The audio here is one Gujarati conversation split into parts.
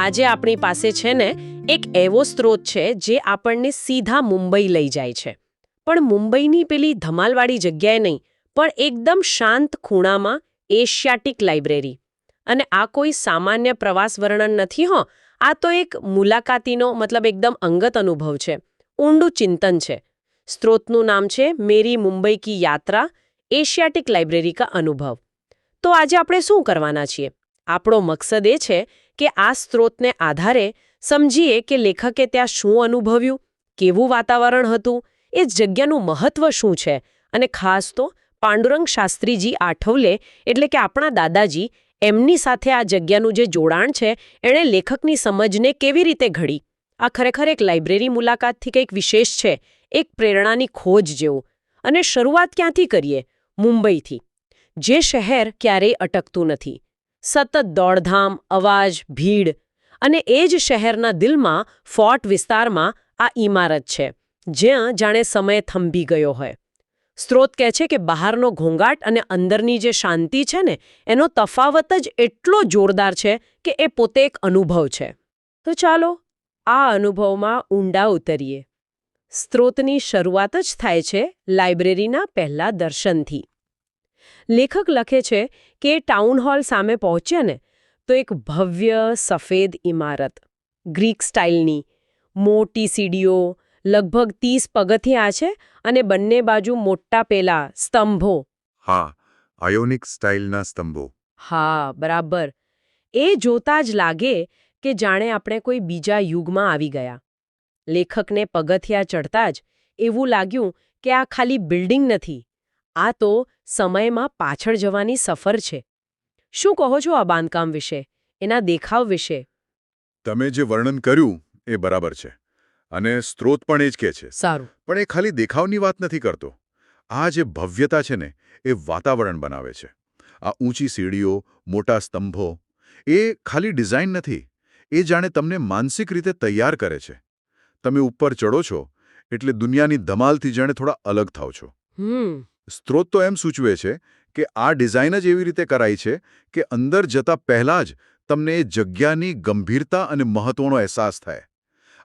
આજે આપણી પાસે છે ને એક એવો સ્ત્રોત છે જે આપણને સીધા મુંબઈ લઈ જાય છે. પણ મુંબઈની પેલી ધમાલવાળી જગ્યાએ નહીં, પણ એકદમ શાંત ખૂણામાં એશિયાટિક લાઇબ્રેરી. અને આ કોઈ સામાન્ય પ્રવાસ વર્ણન નથી હો, આ તો એક મુલાકાતીનો મતલબ એકદમ અંગત અનુભવ છે. ઊંડું ચિંતન છે. સ્ત્રોતનું નામ છે મેરી મુંબઈ કી યાત્રા, એશિયાટિક લાઇબ્રેરી કા અનુભવ. તો આજે આપણે શું કરવાના છીએ? આપણો મકસદ એ છે કે આ સ્ત્રોતને આધારે સમજીએ કે લેખકે ત્યાં શું અનુભવ્યું, કેવું વાતાવરણ હતું, એ જગ્યાનું મહત્વ શું છે અને ખાસ તો પાંડુરંગ શાસ્ત્રીજી આઠવલે એટલે કે આપણા દાદાજી એમની સાથે આ જગ્યાનું જે જોડાણ છે, એણે લેખકની સમજને કેવી રીતે ઘડી? આ ખરેખર એક લાઇબ્રેરી મુલાકાતથી કંઈક વિશેષ છે, એક પ્રેરણાની ખોજ જેવું. અને શરૂઆત ક્યાંથી કરીએ? મુંબઈથી. જે શહેર ક્યારેય અટકતું નથી. સતત દોડધામ, અવાજ, ભીડ અને એ જ શહેરના દિલમાં, ફોર્ટ વિસ્તારમાં આ ઇમારત છે, જ્યાં જાણે સમય થંભી ગયો હોય. સ્ત્રોત કહે છે કે બહારનો ઘોંઘાટ અને અંદરની જે શાંતિ છે ને, એનો તફાવત જ એટલો જોરદાર છે કે એ પોતે એક અનુભવ છે. તો ચાલો, આ અનુભવમાં ઊંડા ઉતરીએ. સ્ત્રોતની શરૂઆત જ થાય છે લાઇબ્રેરીના પહેલા દર્શનથી. લેખક લખે છે કે ટાઉન હોલ સામે પહોંચ્યા ને તો એક ભવ્ય સફેદ ઇમારત ગ્રીક સ્ટાઇલની મોટી સીડીઓ લગભગ ત્રીસ પગથિયાં છે અને બંને બાજુ મોટા પેલા સ્તંભો. હા આયોનિક સ્ટાઇલના સ્તંભો. હા બરાબર. એ જોતા જ લાગે કે જાણે આપણે કોઈ બીજા યુગમાં આવી ગયા. લેખકને પગથિયા ચડતા જ એવું લાગ્યું કે આ ખાલી બિલ્ડિંગ નથી. આ તો સમયમાં પાછળ જવાની સફર છે. શું કહો છો આ બાંધકામ વિશે? એના દેખાવ વિશે? તમે જે વર્ણન કર્યું એ બરાબર છે. અને સ્ત્રોત પણ એ જ કહે છે. સારું. પણ એ ખાલી દેખાવની વાત નથી કરતો. આ જે ભવ્યતા છે ને એ વાતાવરણ બનાવે છે. આ ઊંચી સીડીઓ મોટા સ્તંભો એ ખાલી ડિઝાઇન નથી. એ જાણે તમને માનસિક રીતે તૈયાર કરે છે. તમે ઉપર ચડો છો એટલે દુનિયાની ધમાલથી જાણે થોડા અલગ થાવ છો. હમ. સ્ત્રોત તો એમ સૂચવે છે કે આ ડિઝાઇન જ એવી રીતે કરાઈ છે કે અંદર જતા પહેલાં જ તમને એ જગ્યાની ગંભીરતા અને મહત્વનો અહેસાસ થાય.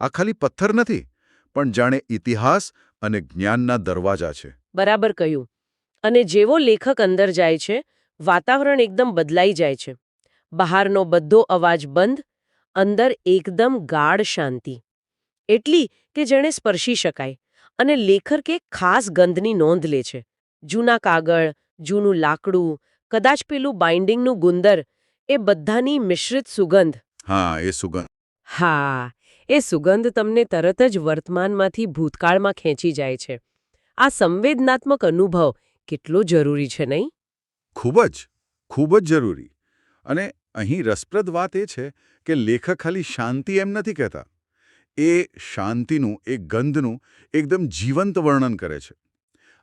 આ ખાલી પથ્થર નથી, પણ જાણે ઇતિહાસ અને જ્ઞાનના દરવાજા છે. બરાબર કહ્યું. અને જેવો લેખક અંદર જાય છે, વાતાવરણ એકદમ બદલાઈ જાય છે. બહારનો બધો અવાજ બંધ, અંદર એકદમ ગાઢ શાંતિ. એટલી કે જેણે સ્પર્શી શકાય અને લેખક એક ખાસ ગંધની નોંધ લે છે. જૂના કાગળ જૂનું લાકડું કદાચ પેલું બાઇન્ડિંગનું ગુંદર એ બધાની મિશ્રિત સુગંધ. હા એ સુગંધ. હા એ સુગંધ તમને તરત જ વર્તમાનમાંથી ભૂતકાળમાં ખેંચી જાય છે. આ સંવેદનાત્મક અનુભવ કેટલો જરૂરી છે નહીં? ખૂબ જ ખૂબ જ જરૂરી. અને અહીં રસપ્રદ વાત એ છે કે લેખક ખાલી શાંતિ એમ નથી કહેતા. એ શાંતિનું એ ગંધનું એકદમ જીવંત વર્ણન કરે છે.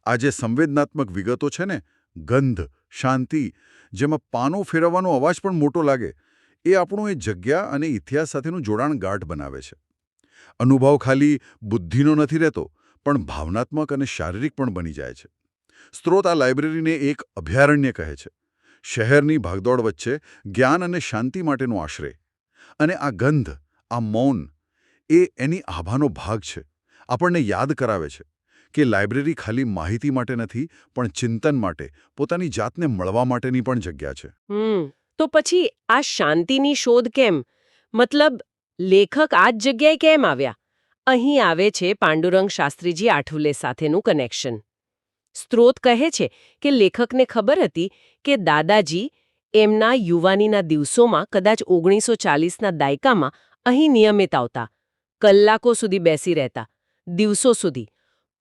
આ જે સંવેદનાત્મક વિગતો છે ને, ગંધ, શાંતિ, જેમાં પાનો ફેરવવાનો અવાજ પણ મોટો લાગે, એ આપણું એ જગ્યા અને ઇતિહાસ સાથેનું જોડાણ ગાઢ બનાવે છે. અનુભવ ખાલી બુદ્ધિનો નથી રહેતો, પણ ભાવનાત્મક અને શારીરિક પણ બની જાય છે. સ્ત્રોત આ લાઇબ્રેરીને એક અભયારણ્ય કહે છે. શહેરની ભાગદોડ વચ્ચે જ્ઞાન અને શાંતિ માટેનો આશ્રય અને આ ગંધ, આ મૌન, એ એની આભાનો ભાગ છે, આપણને યાદ કરાવે છે. કે લાઇબ્રેરી ખાલી માહિતી માટે નથી, પણ ચિંતન માટે, પોતાની જાતને મળવા માટેની પણ જગ્યા છે. તો પછી આ શાંતિની શોધ કેમ? મતલબ, લેખક આ જ જગ્યાએ કેમ આવ્યા? અહીં આવે છે પાંડુરંગ શાસ્ત્રીજી આઠવલે સાથેનું કનેક્શન સ્ત્રોત કહે છે કે લેખકને ખબર હતી કે દાદાજી એમના યુવાનીના દિવસોમાં કદાચ ઓગણીસો ચાલીસના દાયકામાં અહીં નિયમિત આવતા, કલાકો સુધી બેસી રહેતા, દિવસો સુધી.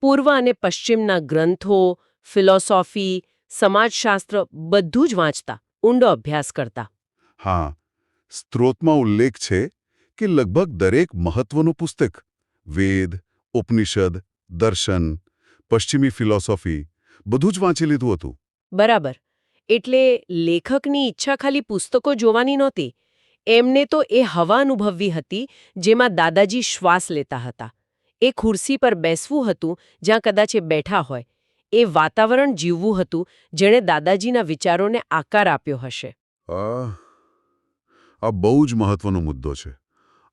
પૂર્વ અને પશ્ચિમના ગ્રંથો ફિલોસોફી સમાજશાસ્ત્ર બધું જ વાંચતા ઊંડો અભ્યાસ કરતા. હા સ્ત્રોતમાં ઉલ્લેખ છે કે લગભગ દરેક મહત્વનું પુસ્તક વેદ ઉપનિષદ દર્શન પશ્ચિમી ફિલોસોફી બધું જ વાંચી લીધું હતું. બરાબર. એટલે લેખકની ઈચ્છા ખાલી પુસ્તકો જોવાની નહોતી. એમને તો એ હવા અનુભવવી હતી જેમાં દાદાજી શ્વાસ લેતા હતા. એ ખુરશી પર બેસવું હતું જ્યાં કદાચ એ બેઠા હોય. એ વાતાવરણ જીવવું હતું જેણે દાદાજીના વિચારોને આકાર આપ્યો હશે. આ બહુ જ મહત્વનો મુદ્દો છે.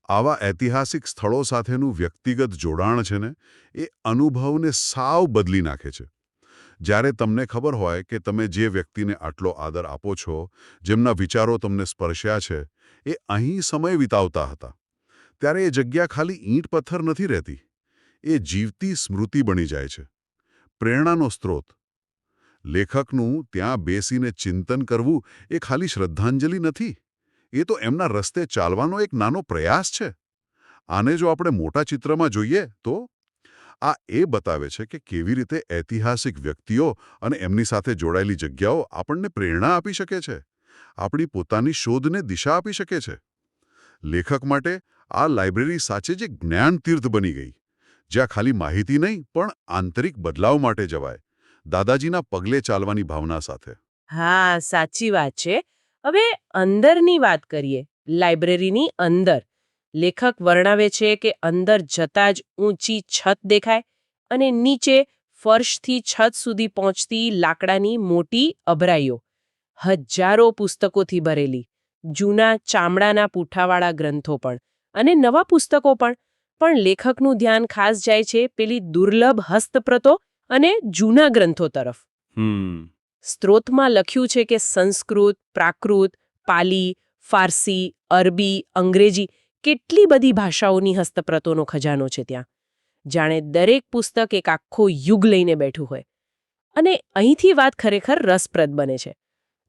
આવા ઐતિહાસિક સ્થળો સાથેનું વ્યક્તિગત જોડાણ છે ને, એ અનુભવને સાવ બદલી નાખે છે. જ્યારે તમને ખબર હોય કે તમે જે વ્યક્તિને આટલો આદર આપો છો, જેમના વિચારો તમને સ્પર્શ્યા છે, એ અહીં સમય વિતાવતા હતા. ત્યારે એ જગ્યા ખાલી ઈંટ પથ્થર નથી રહેતી. એ જીવતી સ્મૃતિ બની જાય છે. પ્રેરણાનો સ્ત્રોત. લેખકનું ત્યાં બેસીને ચિંતન કરવું એ ખાલી શ્રદ્ધાંજલિ નથી. એ તો એમના રસ્તે ચાલવાનો એક નાનો પ્રયાસ છે. આને જો આપણે મોટા ચિત્રમાં જોઈએ તો, આ એ બતાવે છે કે કેવી રીતે ઐતિહાસિક વ્યક્તિઓ અને એમની સાથે જોડાયેલી જગ્યાઓ આપણને પ્રેરણા આપી શકે છે. આપણી પોતાની શોધને દિશા આપી શકે છે. લેખક માટે આ લાઇબ્રેરી સાચે જ જ્ઞાન તીર્થ બની ગઈ. જ્યાં ખાલી માહિતી નહીં, પણ આંતરિક બદલાવ માટે જવાય. દાદાજીના પગલે ચાલવાની ભાવના સાથે. હા, સાચી વાત છે. હવે અંદરની વાત કરીએ, લાઇબ્રેરીની અંદર. લેખક વર્ણવે છે કે અંદર જતા જ ઊંચી છત દેખાય અને નીચે ફર્શથી છત સુધી પહોંચતી લાકડાની મોટી અભરાઈઓ. હજારો પુસ્તકોથી ભરેલી, જૂના ચામડાના પૂંઠાવાળા ગ્રંથો પણ અને નવા પુસ્તકો પણ. પણ લેખકનું ધ્યાન ખાસ જાય છે પેલી દુર્લભ હસ્તપ્રતો અને જૂના ગ્રંથો તરફ. હમ. સ્ત્રોતમાં લખ્યું છે કે સંસ્કૃત પ્રાકૃત પાલી ફારસી અરબી અંગ્રેજી કેટલી બધી ભાષાઓની હસ્તપ્રતોનો ખજાનો છે ત્યાં. જાણે દરેક પુસ્તક એક આખો યુગ લઈને બેઠું હોય. અને અહીંથી વાત ખરેખર રસપ્રદ બને છે.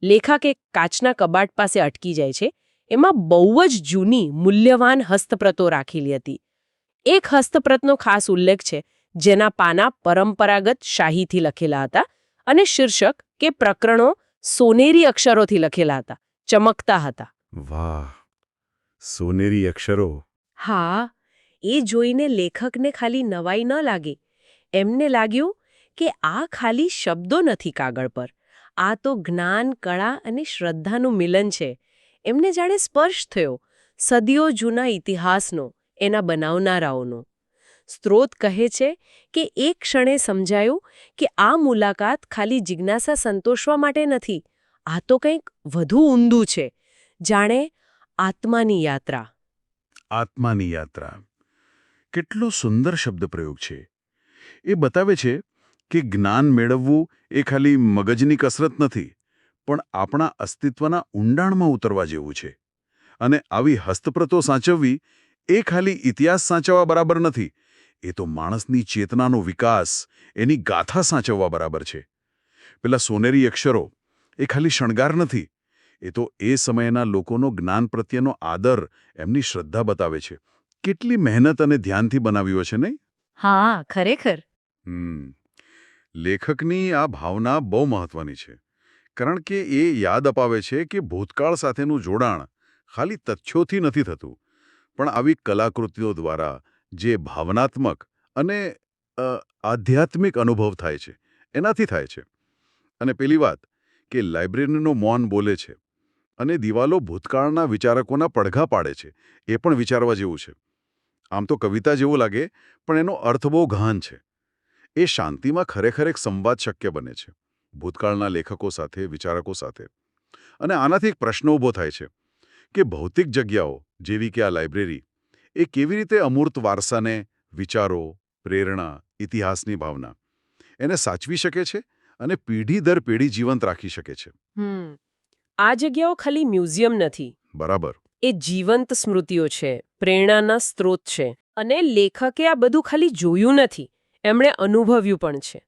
લેખક એક કાચના કબાટ પાસે અટકી જાય છે. એમાં બહુ જ જૂની મૂલ્યવાન હસ્તપ્રતો રાખેલી હતી. એક હસ્તપ્રતનો ખાસ ઉલ્લેખ છે જેના પાના પરંપરાગત શાહીથી લખેલા હતા અને શીર્ષક કે પ્રકરણો સોનેરી અક્ષરોથી લખેલા હતા ચમકતા હતા. વાહ સોનેરી અક્ષરો. હા એ જોઈને લેખકને ખાલી નવાઈ ન લાગી. એમને લાગ્યું કે આ ખાલી શબ્દો નથી કાગળ પર. આ તો જ્ઞાન કળા અને શ્રદ્ધાનું મિલન છે. એમને જાણે સ્પર્શ થયો સદીઓ જૂના ઇતિહાસનો. એના બનાવનારાઓનો. સ્ત્રોત કહે છે કે એક ક્ષણે સમજાયું કે આ મુલાકાત ખાલી જિજ્ઞાસા સંતોષવા માટે નથી, આ તો કંઈક વધુ ઊંડું છે. જાણે આત્માની યાત્રા. આત્માની યાત્રા. કેટલો સુંદર શબ્દ પ્રયોગ છે. એ બતાવે છે કે જ્ઞાન મેળવવું એ ખાલી મગજની કસરત નથી, પણ આપણા અસ્તિત્વના ઊંડાણમાં ઉતરવા જેવું છે. અને આવી હસ્તપ્રતો સાચવવી એ ખાલી ઇતિહાસ સાચવવા બરાબર નથી એ તો માણસની ચેતનાનો વિકાસ એની ગાથા સાચવવા બરાબર છે. પેલા સોનેરી અક્ષરો એ ખાલી શણગાર નથી એ તો એ સમયના લોકોનો જ્ઞાન પ્રત્યેનો આદર એમની શ્રદ્ધા બતાવે છે. કેટલી મહેનત અને ધ્યાનથી બનાવ્યો છે નહીં? હા ખરેખર. હમ લેખકની આ ભાવના બહુ મહત્વની છે કારણ કે એ યાદ અપાવે છે કે ભૂતકાળ સાથેનું જોડાણ ખાલી તથ્યોથી નથી થતું પણ આવી કલાકૃતિઓ દ્વારા જે ભાવનાત્મક અને આધ્યાત્મિક અનુભવ થાય છે, એનાથી થાય છે. અને પેલી વાત કે લાઇબ્રેરીનો મૌન બોલે છે અને દિવાલો ભૂતકાળના વિચારકોના પડઘા પાડે છે, એ પણ વિચારવા જેવું છે. આમ તો કવિતા જેવું લાગે, પણ એનો અર્થ બહુ ગહન છે. એ શાંતિમાં ખરેખર એક સંવાદ શક્ય બને છે, ભૂતકાળના લેખકો સાથે, વિચારકો સાથે. અને આનાથી એક પ્રશ્ન ઊભો થાય છે કે ભૌતિક જગ્યાઓ જેવી કે આ લાઇબ્રેરી એ કેવી રીતે અમૂર્ત વારસાને વિચારો પ્રેરણા ઇતિહાસની ભાવના એને સાચવી શકે છે અને પેઢી દર પેઢી જીવંત રાખી શકે છે. આ જગ્યાઓ ખાલી મ્યુઝિયમ નથી. બરાબર. એ જીવંત સ્મૃતિઓ છે પ્રેરણાના સ્ત્રોત છે અને લેખકે આ બધું ખાલી જોયું નથી. એમણે અનુભવ્યું પણ છે.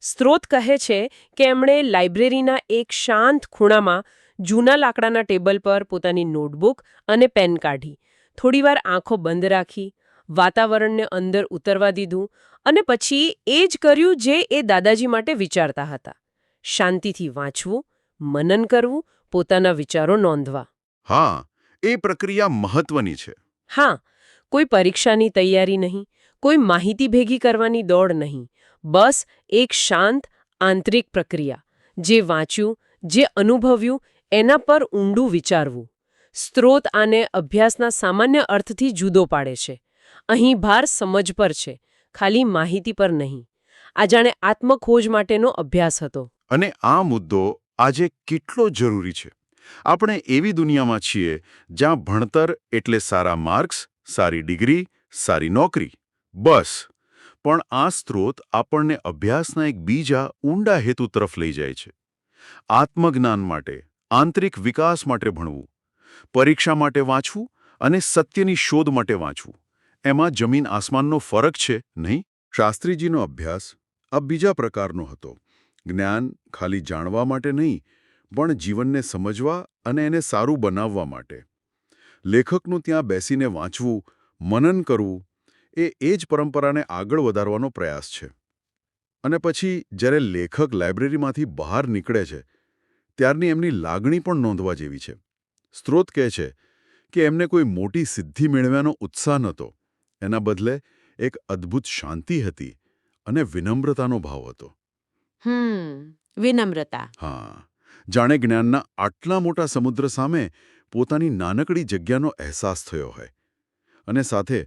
સ્ત્રોત કહે છે કે એમણે લાઇબ્રેરીના એક શાંત ખૂણામાં જૂના લાકડાના ટેબલ પર પોતાની નોટબુક અને પેન કાઢી. થોડીવાર આંખો બંધ રાખી વાતાવરણને અંદર ઉતરવા દીધું અને પછી એ જ કર્યું જે એ દાદાજી માટે વિચારતા હતા. શાંતિથી વાંચવું મનન કરવું પોતાના વિચારો નોંધવા. હા એ પ્રક્રિયા મહત્વની છે. હા કોઈ પરીક્ષાની તૈયારી નહીં કોઈ માહિતી ભેગી કરવાની દોડ નહીં. બસ એક શાંત આંતરિક પ્રક્રિયા જે વાંચ્યું જે અનુભવ્યું એના પર ઊંડું વિચારવું. સ્ત્રોત આને અભ્યાસના સામાન્ય અર્થથી જુદો પાડે છે. અહીં ભાર સમજ પર છે, ખાલી માહિતી પર નહીં. આ જાણે આત્મખોજ માટેનો અભ્યાસ હતો. અને આ મુદ્દો આજે કેટલો જરૂરી છે? આપણે એવી દુનિયામાં છીએ જ્યાં ભણતર એટલે સારા માર્ક્સ, સારી ડિગ્રી, સારી નોકરી. બસ. પણ આ સ્ત્રોત આપણને અભ્યાસના એક બીજા ઊંડા હેતુ તરફ લઈ જાય છે. આત્મજ્ઞાન માટે આંતરિક વિકાસ માટે ભણવું, પરીક્ષા માટે વાંચવું અને સત્યની શોધ માટે વાંચવું. એમાં જમીન આસમાનનો ફરક છે, નહીં? શાસ્ત્રીજીનો અભ્યાસ આ બીજા પ્રકારનો હતો. જ્ઞાન ખાલી જાણવા માટે નહીં, પણ જીવનને સમજવા અને એને સારું બનાવવા માટે. લેખકનું ત્યાં બેસીને વાંચવું, મનન કરવું, એ એ જ પરંપરાને આગળ વધારવાનો પ્રયાસ છે. અને પછી જ્યારે લેખક લાઇબ્રેરીમાંથી બહાર નીકળે છે ત્યારની એમની લાગણી પણ નોંધવા જેવી છે. સ્ત્રોત કહે છે કે એમને કોઈ મોટી સિદ્ધિ મેળવ્યાનો ઉત્સાહ નહોતો. એના બદલે એક અદ્ભુત શાંતિ હતી અને વિનમ્રતાનો ભાવ હતો. વિનમ્રતા. હા જાણે જ્ઞાનના આટલા મોટા સમુદ્ર સામે પોતાની નાનકડી જગ્યાનો અહેસાસ થયો હોય. અને સાથે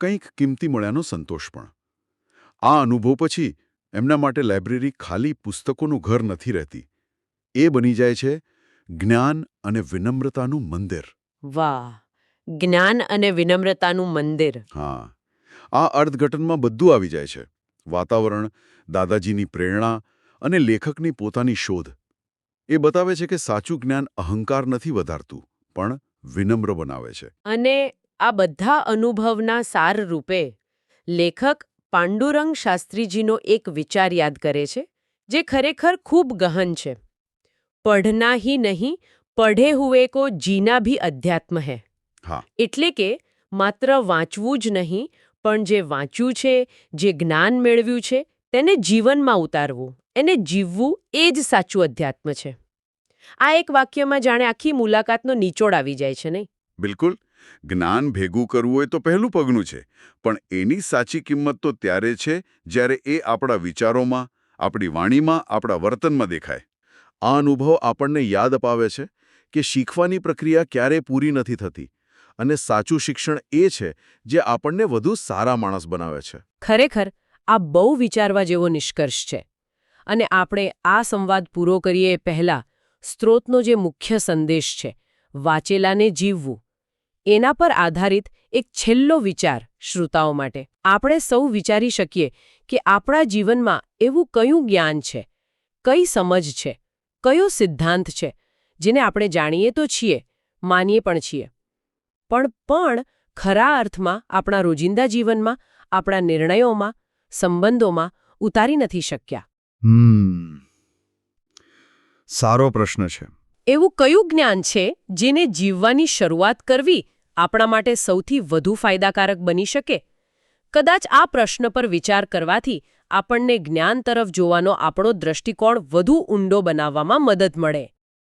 કંઈક કિંમતી મળ્યાનો સંતોષ પણ. આ અનુભવ પછી એમના માટે લાઇબ્રેરી ખાલી પુસ્તકોનું ઘર નથી રહેતી. એ બની જાય છે જ્ઞાન અને વિનમ્રતાનું મંદિર. વાહ જ્ઞાન અને વિનમ્રતાનું મંદિર. હા આ અર્થઘટનમાં બધું આવી જાય છે. વાતાવરણ દાદાજીની પ્રેરણા અને લેખકની પોતાની શોધ. એ બતાવે છે કે સાચું જ્ઞાન અહંકાર નથી વધારતું પણ વિનમ્ર બનાવે છે. અને આ બધા અનુભવના સાર રૂપે લેખક પાંડુરંગ શાસ્ત્રીજીનો એક વિચાર યાદ કરે છે જે ખરેખર ખૂબ ગહન છે. પઢના હી નહીં પઢે હુએ કો જીના ભી અધ્યાત્મ હૈ હા એટલે કે માત્ર વાંચવું જ નહીં પણ જે વાંચ્યું છે જે જ્ઞાન મેળવ્યું છે તેને જીવનમાં ઉતારવું એને જીવવું એ જ સાચું અધ્યાત્મ છે આ એક વાક્યમાં જાણે આખી મુલાકાતનો નિચોડ આવી જાય છે નહીં બિલકુલ જ્ઞાન ભેગું કરવું હોય તો પહેલું પગનું છે પણ એની સાચી કિંમત તો ત્યારે છે જ્યારે એ આપણા વિચારોમાં આપણી વાણીમાં આપણા વર્તનમાં દેખાય આ અનુભવ આપણને યાદ અપાવે છે કે શીખવાની પ્રક્રિયા ક્યારેય પૂરી નથી થતી અને સાચું શિક્ષણ એ છે જે આપણને વધુ સારા માણસ બનાવે છે. ખરેખર, આ બહુ વિચારવા જેવો નિષ્કર્ષ છે અને આપણે આ સંવાદ પૂરો કરીએ પહેલા સ્ત્રોતનો જે મુખ્ય સંદેશ છે, વાંચેલાને જીવવું. એના પર આધારિત એક છેલ્લો વિચાર શ્રોતાઓ માટે. આપણે સૌ વિચારી શકીએ કે આપણા જીવનમાં એવું કયું જ્ઞાન છે, કઈ સમજ છે કયો સિદ્ધાંત છે જેને આપણે જાણીએ તો છીએ માનીએ પણ છીએ. પણ પણ ખરા અર્થમાં આપણા રોજિંદા જીવનમાં આપણા નિર્ણયોમાં સંબંધોમાં ઉતારી નથી શક્યા. સારો પ્રશ્ન છે. એવું કયું જ્ઞાન છે જેને જીવવાની શરૂઆત કરવી આપણા માટે સૌથી વધુ ફાયદાકારક બની શકે? કદાચ આ પ્રશ્ન પર વિચાર કરવાથી આપણને જ્ઞાન તરફ જોવાનો આપણો દ્રષ્ટિકોણ વધુ ઊંડો બનાવવામાં મદદ મળે.